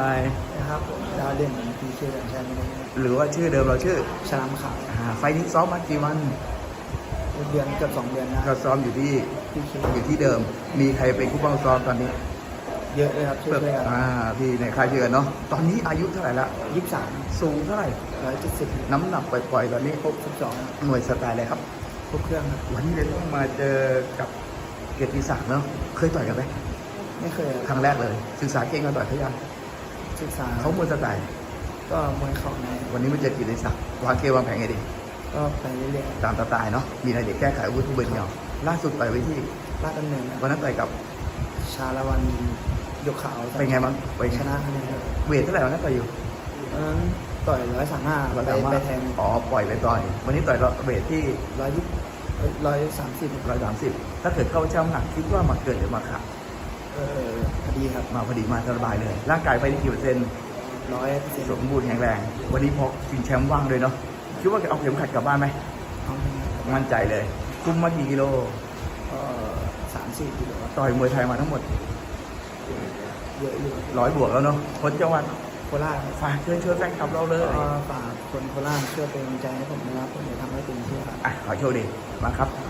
ไปนะครับผมดาวเด่นพีเคแบบใช่ไหมครับหรือว่าชื่อเดิมเราชื่อชลามขาวอ่าไฟล์นี้ซ้อมมากี่วันเดือนเกือบสองเดือนนะก็ซ้อมอยู่ที่พีเคอยู่ที่เดิม มีใครเป็นผู้บังซ้อมตอนนี้ เยอะเลยครับช่วยๆกันอ่าพี่ในค่ายเชื่อเนาะตอนนี้อายุเท่าไหร่ละยี่สิบสามสูงเท่าไหร่ร้อยเจ็ดสิบน้ำหนักปล่อยๆตอนนี้ครบสิบสองหน่วยสไตล์อะไรครับครบเครื่องครับวันนี้เลยต้องมาเจอกับเกียรติศักดิ์เนาะเคยต่อยกันไหมไม่เคยครั้งแรกเลยศึกษาเก่งกันต่อยเขายัง ศึกษาเขามวยสไตล์ก็มวยเข่าในวันนี้มาเจอเกียรติศักดิ์วางเกมวางแผนไงดี ก็ไปเรื่อยตามสไตล์เนาะมีอะไรเด็กแก้ไขอาวุธทุกเบอร์เดียวล่าสุดต่อยไว้ที่ๆลาดดำเนินครับวันนั้นต่อยกับชาละวันยกขาวเป็นไงบ้างไปชนะคะแนนครับเวทเท่าไหร่วันนั้นต่อยอยู่วันนั้นต่อยร้อยสามห้าวันไปนั้นว่าไปแทนอ๋อปล่อยไปต่อยวันนี้ต่อยเวทที่ร้อยยี่ร้อยสามสิบร้อยสามสิบถ้าเกิดเข้าช่ำหนักคิดว่ามาเกิดหรือมาขาดเออ พอดีครับมาพอดีมาสบายเลย ร่างกายไปที่กี่เปอร์เซ็นต์ร้อยเปอร์เซ็นต์สมบูรณ์แข็งแรง วันนี้พอชิงแชมป์ว่างเลยเนาะคิดว่าจะเอาเข็มขัดกลับบ้านไหมเอาไปครับมั่นใจเลย คุมมากี่กิโลก็สามสี่กิโลครับต่อยมวยไทยมาทั้งหมดเยอะอยู่ร้อยบวกแล้วเนาะคนจังหวัดโคราชครับฝากเชิญชวนแฟนคลับเราเลยก็ฝากคนโคราชช่วยเป็นกำลังใจให้ผมนะครับผมจะทำให้เต็มที่ครับอะขอโชคดีมาครับค